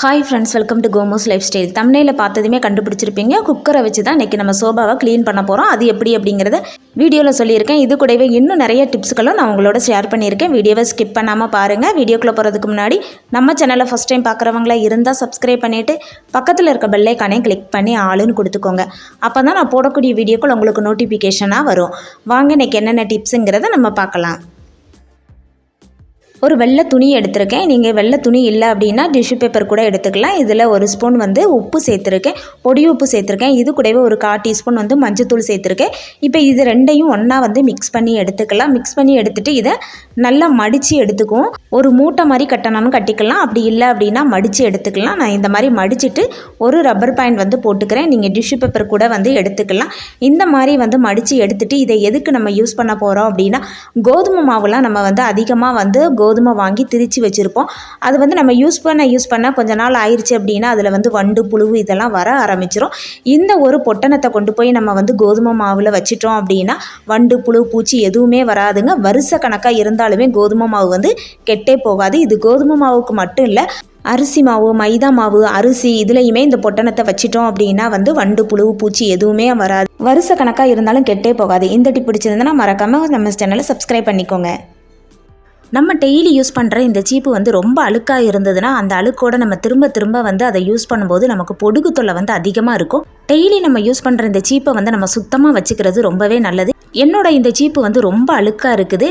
Hi friends welcome to கோமோஸ் lifestyle தமிழில் பார்த்ததுமே கண்டுபிடிச்சிருப்பீங்க. குக்கரை வச்சு தான் இன்றைக்கி நம்ம சோபாவை க்ளீன் பண்ண போகிறோம் அது எப்படி அப்படிங்கிறத வீடியோவில் சொல்லியிருக்கேன். இது கூடவே இன்னும் நிறைய டிப்ஸ்களும் நான் உங்களோட ஷேர் பண்ணியிருக்கேன். வீடியோவை ஸ்கிப் பண்ணாமல் பாருங்கள் வீடியோக்குள்ளே போகிறதுக்கு முன்னாடி நம்ம சேனலை ஃபஸ்ட் டைம் பார்க்குறவங்களா இருந்தால் சப்ஸ்கிரைப் பண்ணிவிட்டு பக்கத்தில் இருக்க பெல்லைக்கானே கிளிக் பண்ணி ஆளுன்னு கொடுத்துக்கோங்க. அப்போ தான் நான் போடக்கூடிய வீடியோக்கள் உங்களுக்கு நோட்டிஃபிகேஷனாக வரும். வாங்க இன்றைக்கி என்னென்ன டிப்ஸுங்கிறத நம்ம பார்க்கலாம். ஒரு வெள்ளை துணி எடுத்திருக்கேன். நீங்கள் வெள்ளை துணி இல்லை அப்படின்னா டிஷ்யூ பேப்பர் கூட எடுத்துக்கலாம். இதில் ஒரு ஸ்பூன் வந்து உப்பு சேர்த்துருக்கேன். பொடி உப்பு சேர்த்துருக்கேன். இது கூடவே ஒரு கால் டீஸ்பூன் வந்து மஞ்சத்தூள் சேர்த்துருக்கேன். இப்போ இது ரெண்டையும் ஒன்றா வந்து மிக்ஸ் பண்ணி எடுத்துக்கலாம். மிக்ஸ் பண்ணி எடுத்துகிட்டு இதை நல்லா மடித்து எடுத்துக்குவோம். ஒரு மூட்டை மாதிரி கட்டணும்னு கட்டிக்கலாம். அப்படி இல்லை அப்படின்னா மடித்து எடுத்துக்கலாம். நான் இந்த மாதிரி மடிச்சுட்டு ஒரு ரப்பர் பாயிண்ட் வந்து போட்டுக்கிறேன். நீங்கள் டிஷ்யூ பேப்பர் கூட வந்து எடுத்துக்கலாம். இந்த மாதிரி வந்து மடித்து எடுத்துகிட்டு இதை எதுக்கு நம்ம யூஸ் பண்ண போகிறோம் அப்படின்னா கோதுமை மாவுலாம் நம்ம வந்து அதிகமாக வந்து கோதுமை வாங்கி திரித்து வச்சுருப்போம். அது வந்து நம்ம யூஸ் பண்ண யூஸ் பண்ண கொஞ்ச நாள் ஆயிடுச்சு அப்படின்னா அதில் வந்து வண்டு புழு இதெல்லாம் வர ஆரம்பிச்சிரும். இந்த ஒரு பொட்டணத்தை கொண்டு போய் நம்ம வந்து கோதுமை மாவில் வச்சிட்டோம் அப்படின்னா வண்டு புழு பூச்சி எதுவுமே வராதுங்க. வருஷ கணக்காக இருந்தாலுமே கோதுமை மாவு வந்து கெட்டே போகாது. இது கோதுமை மாவுக்கு மட்டும் இல்லை அரிசி மாவு மைதா மாவு அரிசி இதுலேயுமே இந்த பொட்டணத்தை வச்சிட்டோம் அப்படின்னா வந்து வண்டு புழு பூச்சி எதுவுமே வராது. வருஷ கணக்காக இருந்தாலும் கெட்டே போகாது. இந்த டிப் பிடிச்சிருந்தனா மறக்காமல் நம்ம சேனலை சப்ஸ்கிரைப் பண்ணிக்கோங்க. நம்ம டெய்லி யூஸ் பண்ணுற இந்த சீப்பு வந்து ரொம்ப அழுக்காக இருந்ததுன்னா அந்த அழுக்கோட நம்ம திரும்ப திரும்ப வந்து அதை யூஸ் பண்ணும்போது நமக்கு பொடுகு தொல்லை வந்து அதிகமாக இருக்கும். டெய்லி நம்ம யூஸ் பண்ணுற இந்த சீப்பை வந்து நம்ம சுத்தமாக வச்சுக்கிறது ரொம்பவே நல்லது. என்னோட இந்த சீப்பு வந்து ரொம்ப அழுக்காக இருக்குது.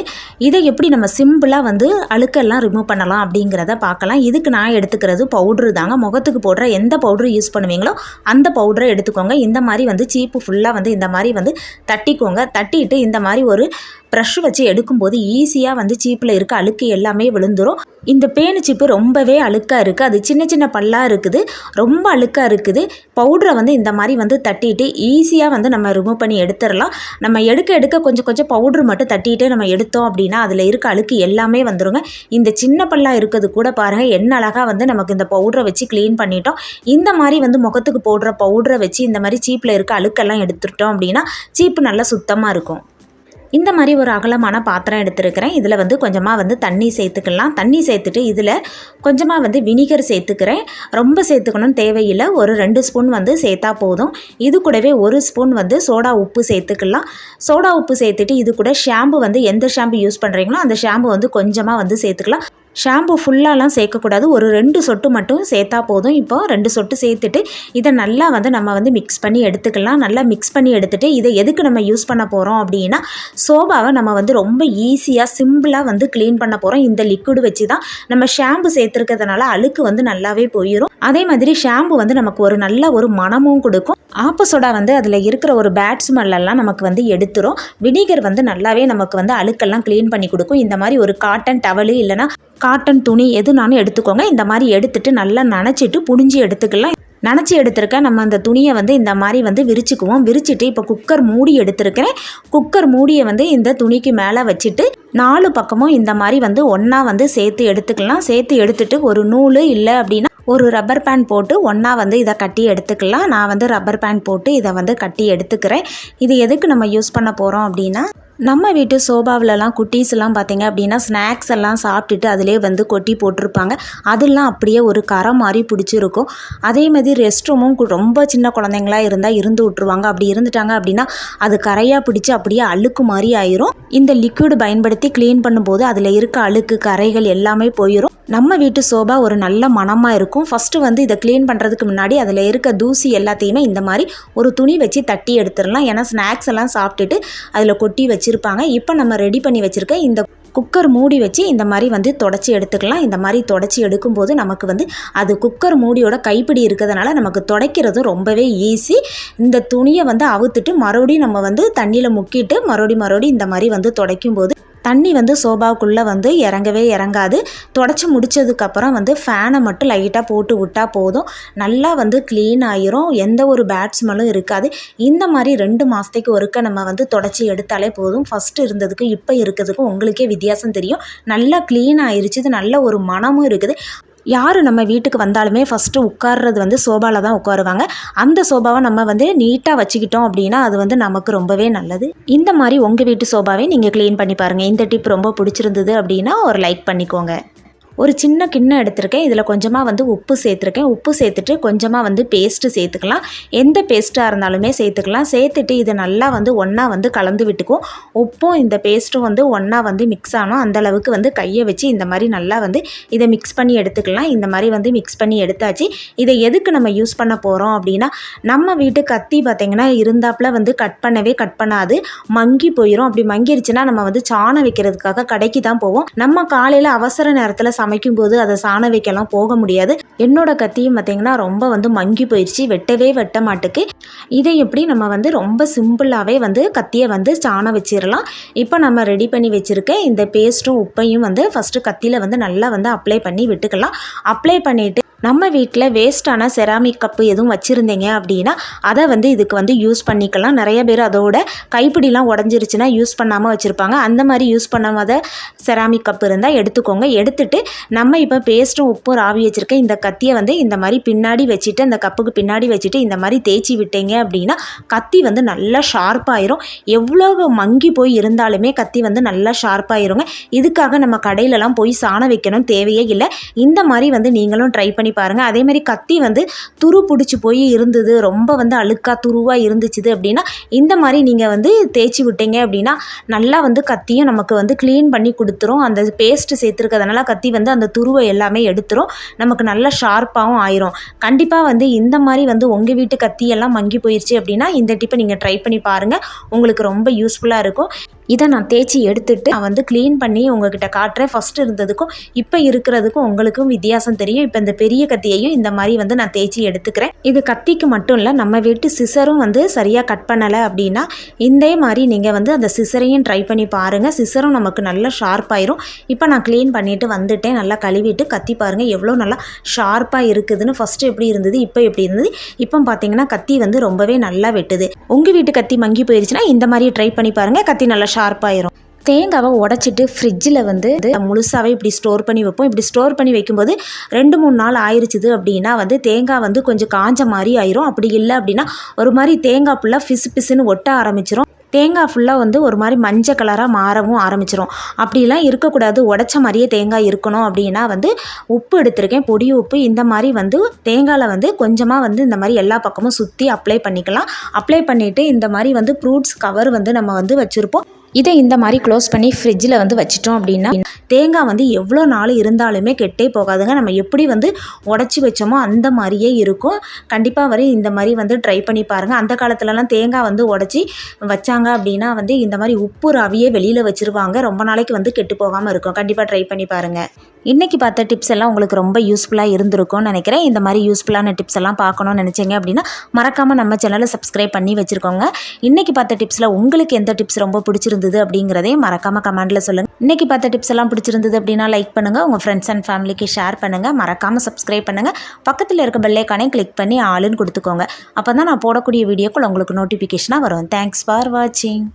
இதை எப்படி நம்ம சிம்பிளாக வந்து அழுக்கெல்லாம் ரிமூவ் பண்ணலாம் அப்படிங்கிறத பார்க்கலாம். இதுக்கு நான் எடுத்துக்கிறது பவுட்ரு தாங்க. முகத்துக்கு போடுற எந்த பவுட்ரு யூஸ் பண்ணுவீங்களோ அந்த பவுடரை எடுத்துக்கோங்க. இந்த மாதிரி வந்து சீப்பு ஃபுல்லாக வந்து இந்த மாதிரி வந்து தட்டிக்கோங்க. தட்டிட்டு இந்த மாதிரி ஒரு ப்ரஷ் வச்சு எடுக்கும்போது ஈஸியாக வந்து சீப்பில் இருக்க அழுக்கு எல்லாமே விழுந்துரும். இந்த பேனு சீப்பு ரொம்பவே அழுக்காக இருக்குது அது சின்ன சின்ன பல்லாக இருக்குது. ரொம்ப அழுக்காக இருக்குது. பவுடரை வந்து இந்த மாதிரி வந்து தட்டிட்டு ஈஸியாக வந்து நம்ம ரிமூவ் பண்ணி எடுத்துடலாம். நம்ம எடுக்க எடுக்க கொஞ்சம் கொஞ்சம் பவுட்ரு மட்டும் தட்டிட்டு நம்ம எடுத்தோம் அப்படின்னா அதில் இருக்க அழுக்கு எல்லாமே வந்துருங்க. இந்த சின்ன பல்லாக இருக்கிறது கூட பாருங்கள் என்ன அழகாக வந்து நமக்கு இந்த பவுடரை வச்சு க்ளீன் பண்ணிட்டோம். இந்த மாதிரி வந்து முகத்துக்கு போடுற பவுடரை வச்சு இந்த மாதிரி சீப்பில் இருக்க அழுக்கெல்லாம் எடுத்துட்டோம் அப்படின்னா சீப்பு நல்லா சுத்தமாக இருக்கும். இந்த மாதிரி ஒரு அகலமான பாத்திரம் எடுத்துருக்கிறேன். இதில் வந்து கொஞ்சமாக வந்து தண்ணி சேர்த்துக்கலாம். தண்ணி சேர்த்துட்டு இதில் கொஞ்சமாக வந்து வினிகர் சேர்த்துக்கிறேன். ரொம்ப சேர்த்துக்கணும்னு தேவையில்லை. ஒரு ரெண்டு ஸ்பூன் வந்து சேர்த்தா போதும். இது கூடவே ஒரு ஸ்பூன் வந்து சோடா உப்பு சேர்த்துக்கலாம். சோடா உப்பு சேர்த்துட்டு இது கூட ஷாம்பு வந்து எந்த ஷாம்பு யூஸ் பண்ணுறீங்களோ அந்த ஷாம்பு வந்து கொஞ்சமாக வந்து சேர்த்துக்கலாம். ஷாம்பு ஃபுல்லாலாம் சேர்க்கக்கூடாது. ஒரு ரெண்டு சொட்டு மட்டும் சேர்த்தா போதும். இப்போ ரெண்டு சொட்டு சேர்த்துட்டு இதை நல்லா வந்து நம்ம வந்து மிக்ஸ் பண்ணி எடுத்துக்கலாம். நல்லா மிக்ஸ் பண்ணி எடுத்துகிட்டு இதை எதுக்கு நம்ம யூஸ் பண்ண போகிறோம் அப்படின்னா சோபாவை நம்ம வந்து ரொம்ப ஈஸியாக சிம்பிளாக வந்து க்ளீன் பண்ண போகிறோம் இந்த லிக்விடு வச்சு தான் நம்ம ஷாம்பு சேர்த்துருக்கிறதுனால அழுக்கு வந்து நல்லாவே போயிடும் அதே மாதிரி ஷாம்பு வந்து நமக்கு ஒரு நல்ல ஒரு மனமும் கொடுக்கும். ஆப்போசோடா வந்து அதில் இருக்கிற ஒரு பேட் ஸ்மெல்லாம் நமக்கு வந்து எடுத்துரும். வினிகர் வந்து நல்லாவே நமக்கு வந்து அழுக்கெல்லாம் க்ளீன் பண்ணி கொடுக்கும். இந்த மாதிரி ஒரு காட்டன் டவலு இல்லைனா காட்டன் துணி எதுனாலும் எடுத்துக்கோங்க. இந்த மாதிரி எடுத்துட்டு நல்லா நனைச்சிட்டு புழிஞ்சு எடுத்துக்கலாம். நனைச்சி எடுத்திருக்க நம்ம அந்த துணியை வந்து இந்த மாதிரி வந்து விரிச்சுக்குவோம். விரிச்சிட்டு இப்போ குக்கர் மூடி எடுத்திருக்கிறேன். குக்கர் மூடியை வந்து இந்த துணிக்கு மேலே வச்சுட்டு நாலு பக்கமும் இந்த மாதிரி வந்து ஒன்றா வந்து சேர்த்து எடுத்துக்கலாம். சேர்த்து எடுத்துட்டு ஒரு நூல் இல்லை அப்படின்னா ஒரு ரப்பர் பேண்ட் போட்டு ஒன்றா வந்து இதை கட்டி எடுத்துக்கலாம். நான் வந்து ரப்பர் பேண்ட் போட்டு இதை வந்து கட்டி எடுத்துக்கிறேன். இது எதுக்கு நம்ம யூஸ் பண்ண போகிறோம் அப்படின்னா நம்ம வீட்டு சோபாவிலலாம் குட்டீஸ்லாம் பார்த்தீங்க அப்படின்னா ஸ்நாக்ஸ் எல்லாம் சாப்பிட்டுட்டு அதிலே வந்து கொட்டி போட்டிருப்பாங்க. அதெல்லாம் அப்படியே ஒரு கரை மாதிரி பிடிச்சிருக்கும். அதே மாதிரி ரெஸ்ட் ரூமும் ரொம்ப சின்ன குழந்தைங்களா இருந்தால் இருந்து விட்ருவாங்க அப்படி இருந்துட்டாங்க அப்படின்னா அது கரையாக பிடிச்சி அப்படியே அழுக்கு மாதிரி ஆயிரும். இந்த லிக்விட் பயன்படுத்தி க்ளீன் பண்ணும்போது அதில் இருக்க அழுக்கு கரைகள் எல்லாமே போயிடும் நம்ம வீட்டு சோபா ஒரு நல்ல மனமாக இருக்கும். ஃபஸ்ட்டு வந்து இதை க்ளீன் பண்ணுறதுக்கு முன்னாடி அதில் இருக்க தூசி எல்லாத்தையுமே இந்த மாதிரி ஒரு துணி வச்சு தட்டி எடுத்துடலாம். ஏன்னா ஸ்நாக்ஸ் எல்லாம் சாப்பிட்டுட்டு அதில் கொட்டி வச்சு வச்சுருப்பாங்க. இப்போ நம்ம ரெடி பண்ணி வச்சுருக்க இந்த குக்கர் மூடி வச்சு இந்த மாதிரி வந்து தொடச்சி எடுத்துக்கலாம். இந்த மாதிரி தொடச்சி எடுக்கும்போது நமக்கு வந்து அது குக்கர் மூடியோட கைப்பிடி இருக்கிறதுனால நமக்கு துடைக்கிறதும் ரொம்பவே ஈஸி இந்த துணியை வந்து அவுத்துட்டு மறுபடியும் நம்ம வந்து தண்ணியில் முக்கிட்டு மறுபடியும் மறுபடியும் இந்த மாதிரி வந்து துடைக்கும் போது தண்ணி வந்து சோபாவுக்குள்ளே வந்து இறங்கவே இறங்காது. தொடச்சி முடித்ததுக்கப்புறம் வந்து ஃபேனை மட்டும் லைட்டாக போட்டு விட்டால் போதும். நல்லா வந்து க்ளீன் ஆயிரும். எந்த ஒரு பேட் ஸ்மெல்லும் இருக்காது. இந்த மாதிரி ரெண்டு மாதத்துக்கு ஒருக்க நம்ம வந்து தொடச்சி எடுத்தாலே போதும். ஃபஸ்ட்டு இருந்ததுக்கும் இப்போ இருக்கிறதுக்கும் உங்களுக்கே வித்தியாசம் தெரியும். நல்லா க்ளீன் ஆயிருச்சு. இது நல்ல ஒரு மனமும் இருக்குது. யார் நம்ம வீட்டுக்கு வந்தாலுமே ஃபஸ்ட்டு உட்கார்றது வந்து சோபாவில் தான் உட்காருவாங்க. அந்த சோபாவை நம்ம வந்து நீட்டாக வச்சுக்கிட்டோம் அப்படின்னா அது வந்து நமக்கு ரொம்பவே நல்லது. இந்த மாதிரி உங்கள் வீட்டு சோபாவை நீங்கள் க்ளீன் பண்ணி பாருங்கள் இந்த டிப் ரொம்ப பிடிச்சிருந்தது அப்படின்னா ஒரு லைக் பண்ணிக்கோங்க. ஒரு சின்ன கிண்ணம் எடுத்திருக்கேன். இதில் கொஞ்சமாக வந்து உப்பு சேர்த்துருக்கேன். உப்பு சேர்த்துட்டு கொஞ்சமாக வந்து பேஸ்ட்டு சேர்த்துக்கலாம். எந்த பேஸ்ட்டாக இருந்தாலுமே சேர்த்துக்கலாம். சேர்த்துட்டு இதை நல்லா வந்து ஒன்றா வந்து கலந்து விட்டுக்கும் உப்பும் இந்த பேஸ்ட்டும் வந்து ஒன்றா வந்து மிக்ஸ் ஆனோம். அந்த அளவுக்கு வந்து கையை வச்சு இந்த மாதிரி நல்லா வந்து இதை மிக்ஸ் பண்ணி எடுத்துக்கலாம். இந்த மாதிரி வந்து மிக்ஸ் பண்ணி எடுத்தாச்சு. இதை எதுக்கு நம்ம யூஸ் பண்ண போகிறோம் அப்படின்னா நம்ம வீட்டு கத்தி பார்த்திங்கன்னா இருந்தாப்புல வந்து கட் பண்ணவே கட் பண்ணாது. மங்கி போயிடும் அப்படி மங்கிருச்சுன்னா நம்ம வந்து சாணம் வைக்கிறதுக்காக கடைக்கு தான் போவோம். நம்ம காலையில் அவசர நேரத்தில் சமைக்கும்போது அதை சாண வைக்கலாம் போக முடியாது. என்னோட கத்தியும் பார்த்திங்கன்னா ரொம்ப வந்து மங்கி போயிடுச்சு வெட்டவே வெட்ட மாட்டுக்கு. இதை எப்படி நம்ம வந்து ரொம்ப சிம்பிளாகவே வந்து கத்தியை வந்து சாணம் வச்சிடலாம் இப்போ நம்ம ரெடி பண்ணி வச்சுருக்க இந்த பேஸ்ட்டும் உப்பையும் வந்து ஃபஸ்ட்டு கத்தியில் வந்து நல்லா வந்து அப்ளை பண்ணி விட்டுக்கலாம். அப்ளை பண்ணிவிட்டு நம்ம வீட்டில் வேஸ்ட்டான செராமிக் கப்பு எதுவும் வச்சுருந்தீங்க அப்படின்னா அதை வந்து இதுக்கு வந்து யூஸ் பண்ணிக்கலாம். நிறைய பேர் அதோட கைப்பிடிலாம் உடஞ்சிருச்சுன்னா யூஸ் பண்ணாமல் வச்சுருப்பாங்க. அந்த மாதிரி யூஸ் பண்ணாத செராமிக் கப்பு இருந்தால் எடுத்துக்கோங்க. எடுத்துட்டு நம்ம இப்போ பேஸ்ட்டும் உப்பும் ராவி வச்சுருக்க இந்த கத்தியை வந்து இந்த மாதிரி பின்னாடி வச்சுட்டு அந்த கப்புக்கு பின்னாடி வச்சுட்டு இந்த மாதிரி தேய்ச்சி விட்டீங்க அப்படின்னா கத்தி வந்து நல்லா ஷார்ப்பாயிரும் எவ்வளோ மங்கி போய் இருந்தாலுமே கத்தி வந்து நல்லா ஷார்ப்பாயிருங்க இதுக்காக நம்ம கடையிலலாம் போய் சாணம் வைக்கணும் தேவையே இல்லை. இந்த மாதிரி வந்து நீங்களும் ட்ரை பண்ணி பாருங்கள் அதேமாதிரி கத்தி வந்து துரு பிடிச்சி போய் இருந்தது. ரொம்ப வந்து அழுக்காக துருவாக இருந்துச்சுது அப்படின்னா இந்த மாதிரி நீங்கள் வந்து தேய்ச்சி விட்டீங்க அப்படின்னா நல்லா வந்து கத்தியும் நமக்கு வந்து க்ளீன் பண்ணி கொடுத்துரும். அந்த பேஸ்ட்டு சேர்த்துருக்கிறதுனால கத்தி வந்து அந்த துருவை எல்லாமே எடுத்துரும். நமக்கு நல்லா ஷார்ப்பாகவும் ஆயிரும். கண்டிப்பாக வந்து இந்த மாதிரி வந்து உங்கள் வீட்டு கத்தியெல்லாம் மங்கி போயிடுச்சு அப்படின்னா இந்த டிப்பை நீங்கள் ட்ரை பண்ணி பாருங்கள் உங்களுக்கு ரொம்ப யூஸ்ஃபுல்லாக இருக்கும். இதை நான் தேய்ச்சி எடுத்துட்டு நான் வந்து க்ளீன் பண்ணி உங்ககிட்ட காட்டுறேன். ஃபஸ்ட்டு இருந்ததுக்கும் இப்போ இருக்கிறதுக்கும் உங்களுக்கும் வித்தியாசம் தெரியும். இப்போ இந்த பெரிய கத்தியையும் இந்த மாதிரி வந்து நான் தேய்ச்சி எடுத்துக்கிறேன். இது கத்திக்கு மட்டும் இல்லை நம்ம வீட்டு சிசரும் வந்து சரியாக கட் பண்ணலை அப்படின்னா இதே மாதிரி நீங்கள் வந்து அந்த சிசரையும் ட்ரை பண்ணி பாருங்கள் சிசரும் நமக்கு நல்லா ஷார்ப்பாயிரும் இப்போ நான் க்ளீன் பண்ணிவிட்டு வந்துட்டேன். நல்லா கழுவிட்டு கத்தி பாருங்கள் எவ்வளோ நல்லா ஷார்ப்பாக இருக்குதுன்னு ஃபஸ்ட்டு எப்படி இருந்தது இப்போ எப்படி இருந்தது? இப்போ பார்த்தீங்கன்னா கத்தி வந்து ரொம்பவே நல்லா வெட்டுது. உங்கள் வீட்டு கத்தி மங்கி போயிடுச்சுன்னா இந்த மாதிரி ட்ரை பண்ணி பாருங்கள் கத்தி நல்லா ஷார்ப்பாயிரும் தேங்காவை உடச்சிட்டு ஃப்ரிட்ஜில் வந்து முழுசாகவே இப்படி ஸ்டோர் பண்ணி வைப்போம். இப்படி ஸ்டோர் பண்ணி வைக்கும்போது ரெண்டு மூணு நாள் ஆயிடுச்சுது அப்படின்னா வந்து தேங்காய் வந்து கொஞ்சம் காஞ்ச மாதிரி ஆயிரும். அப்படி இல்லை அப்படின்னா ஒரு மாதிரி தேங்காய் ஃபுல்லாக பிசு பிசுன்னு ஒட்ட ஆரம்பிச்சிரும். தேங்காய் ஃபுல்லாக வந்து ஒரு மாதிரி மஞ்சள் கலராக மாறவும் ஆரம்பிச்சிரும். அப்படிலாம் இருக்கக்கூடாது. உடச்ச மாதிரியே தேங்காய் இருக்கணும் அப்படின்னா வந்து உப்பு எடுத்திருக்கேன். பொடி உப்பு இந்த மாதிரி வந்து தேங்காயில் வந்து கொஞ்சமாக வந்து இந்த மாதிரி எல்லா பக்கமும் சுற்றி அப்ளை பண்ணிக்கலாம். அப்ளை பண்ணிவிட்டு இந்த மாதிரி வந்து ஃப்ரூட்ஸ் கவர் வந்து நம்ம வந்து வச்சுருப்போம். இதை இந்த மாதிரி க்ளோஸ் பண்ணி ஃப்ரிட்ஜில் வந்து வச்சிட்டோம் அப்படின்னா தேங்காய் வந்து எவ்வளோ நாள் இருந்தாலுமே கெட்டே போகாதுங்க. நம்ம எப்படி வந்து உடச்சி வச்சோமோ அந்த மாதிரியே இருக்கும். கண்டிப்பாக வரை இந்த மாதிரி வந்து ட்ரை பண்ணி பாருங்கள் அந்த காலத்துலலாம் தேங்காய் வந்து உடச்சி வச்சாங்க அப்படின்னா வந்து இந்த மாதிரி உப்பு ரவியே வெளியில் வச்சுருவாங்க. ரொம்ப நாளைக்கு வந்து கெட்டு போகாமல் இருக்கும். கண்டிப்பாக ட்ரை பண்ணி பாருங்கள் இன்றைக்கி பார்த்த டிப்ஸ் எல்லாம் உங்களுக்கு ரொம்ப யூஸ்ஃபுல்லாக இருந்திருக்கும்னு நினைக்கிறேன். இந்த மாதிரி யூஸ்ஃபுல்லான டிப்ஸ் எல்லாம் பார்க்கணும்னு நினச்சிங்க அப்படின்னா மறக்காமல் நம்ம சேனலை சப்ஸ்கிரைப் பண்ணி வச்சுருக்கோங்க. இன்றைக்கி பார்த்த டிப்ஸில் உங்களுக்கு எந்த டிப்ஸ் ரொம்ப பிடிச்சிருந்தது அப்படிங்கிறதையும் மறக்காமல் கமெண்ட்டில் சொல்லுங்கள் இன்றைக்கி பார்த்த டிப்ஸ் எல்லாம் பிடிச்சிருந்தது அப்படின்னா லைக் பண்ணுங்கள் உங்கள் ஃப்ரெண்ட்ஸ் அண்ட் ஃபேமிலிக்கு ஷேர் பண்ணுங்கள் மறக்காமல் சப்ஸ்கிரைப் பண்ணுங்கள் பக்கத்தில் இருக்க பெல்லைக்கானே கிளிக் பண்ணி ஆளுன்னு கொடுத்துக்கோங்க. அப்போ தான் நான் போடக்கூடிய வீடியோக்கள் உங்களுக்கு நோட்டிஃபிகேஷனாக வரும். தேங்க்ஸ் ஃபார் வாட்சிங்